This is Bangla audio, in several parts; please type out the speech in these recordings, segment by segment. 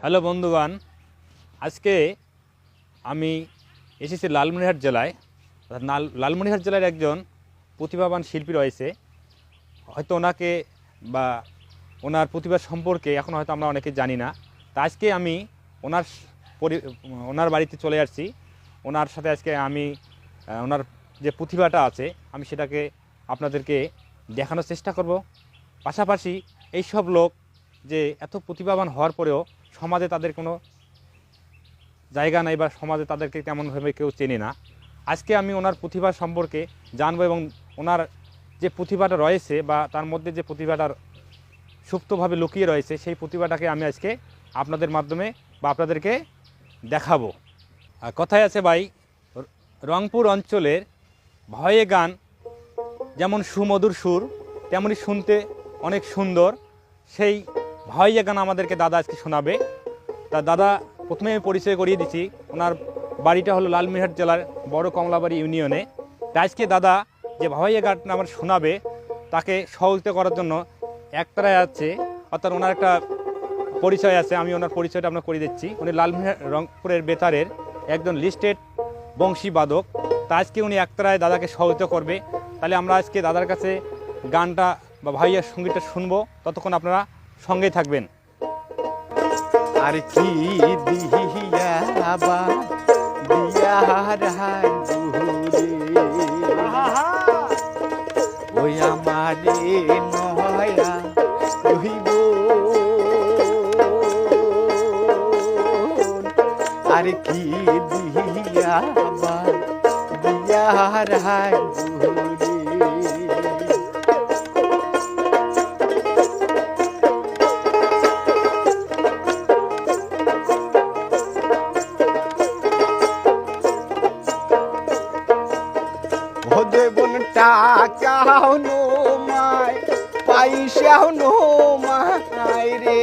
হ্যালো বন্ধুগণ, আজকে আমি এসেছি লালমনিরহাট জেলায়। লালমনিরহাট জেলার একজন প্রতিভাবান শিল্পী রয়েছে। হয়তো ওনাকে বা ওনার প্রতিভা সম্পর্কে এখন হয়তো আমরা অনেকে জানি না। তা আজকে আমি ওনার পরি- ওনার বাড়িতে চলে আসছি। ওনার সাথে আজকে আমি ওনার যে প্রতিভাটা আছে, আমি সেটাকে আপনাদেরকে দেখানোর চেষ্টা করব। পাশাপাশি এই সব লোক যে এত প্রতিভাবান হওয়ার পরেও সমাজে তাদের কোনো জায়গা নাই বা সমাজে তাদেরকে তেমনভাবে কেউ চেনে না। আজকে আমি ওনার প্রতিভা সম্পর্কে জানব এবং ওনার যে প্রতিভাটা রয়েছে বা তার মধ্যে যে প্রতিভাটার সুপ্তভাবে লুকিয়ে রয়েছে, সেই প্রতিভাটাকে আমি আজকে আপনাদের মাধ্যমে বা আপনাদেরকে দেখাবো। আর কথায় আছে ভাই, রংপুর অঞ্চলের ভয়ে গান যেমন সুমধুর সুর, তেমনি শুনতে অনেক সুন্দর। সেই ভয়ে গান আমাদেরকে দাদা আজকে শোনাবে? তা দাদা প্রথমে আমি পরিচয় করিয়ে দিচ্ছি। ওনার বাড়িটা হলো লালমিরহাট জেলার বড় কমলাবাড়ি ইউনিয়নে। তা আজকে দাদা যে ভয়ে গানটা আমার শোনাবে, তাকে সহযোগিতা করার জন্য একতারায় আছে। অর্থাৎ ওনার একটা পরিচয় আছে, আমি ওনার পরিচয়টা আপনার করে দিচ্ছি। উনি লালমিরহাট রংপুরের বেতারের একজন লিস্টেড বংশী বাদক। তা আজকে উনি একতারায় দাদাকে সহযোগিতা করবে। তাহলে আমরা আজকে দাদার কাছে গানটা বা ভাইয়ের সঙ্গীতটা শুনব। ততক্ষণ আপনারা সঙ্গেই থাকবেন। আর কি আর কি দিহিয়া বা হাই টাকাও নো মায় পয়সাও নো মায় রে।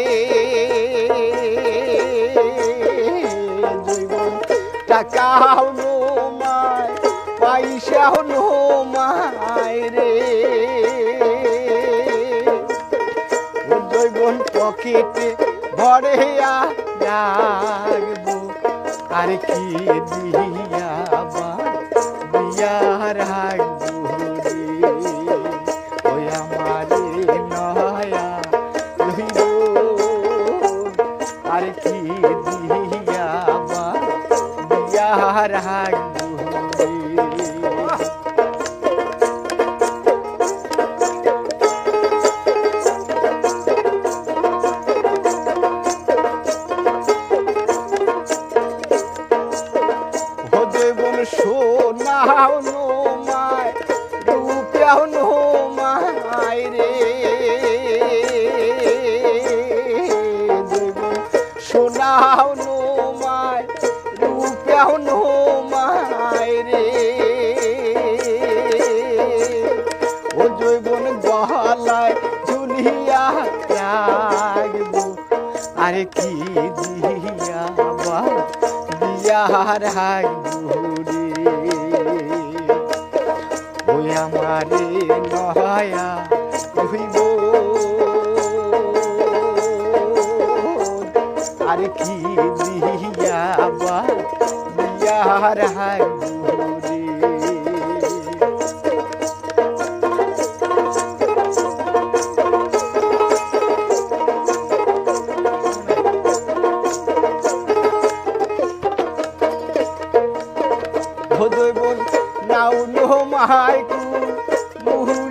টাকাও নো মায় নো রে। জৈবন পকেটে ভরে আর কি দিয়া নো মায় রূপাও নো মায় রে। দেবন সোনাও নো মায় রূপাও নো মায় রে। ও জৈবন গলায় ঝুলিয়া রাখব আরে কি দিয়া বা, দিয়ার হাই বুড়ি। আমারে নয়া রহিব আরে কি দিয়া বা দিয়ার হাই বুড়ি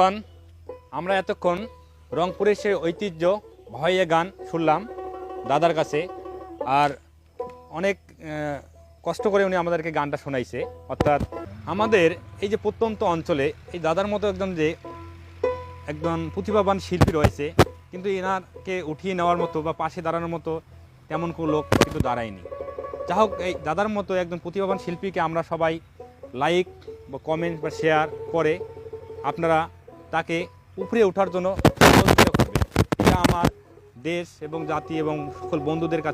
বন্ধুগণ আমরা এতক্ষণ রংপুরের সেই ঐতিহ্য ভয়ে গান শুনলাম দাদার কাছে। আর অনেক কষ্ট করে উনি আমাদেরকে গানটা শোনাইছে। অর্থাৎ আমাদের এই যে প্রত্যন্ত অঞ্চলে এই দাদার মতো একজন যে একজন প্রতিভাবান শিল্পী রয়েছে, কিন্তু এনারকে উঠিয়ে নেওয়ার মতো বা পাশে দাঁড়ানোর মতো তেমন কোনো লোক কিন্তু দাঁড়ায়নি। যা হোক, এই দাদার মতো একজন প্রতিভাবান শিল্পীকে আমরা সবাই লাইক বা কমেন্ট বা শেয়ার করে আপনারা তাকে উপরে ওঠার জন্য এটা আমার দেশ এবং জাতি এবং সকল বন্ধুদের কাছে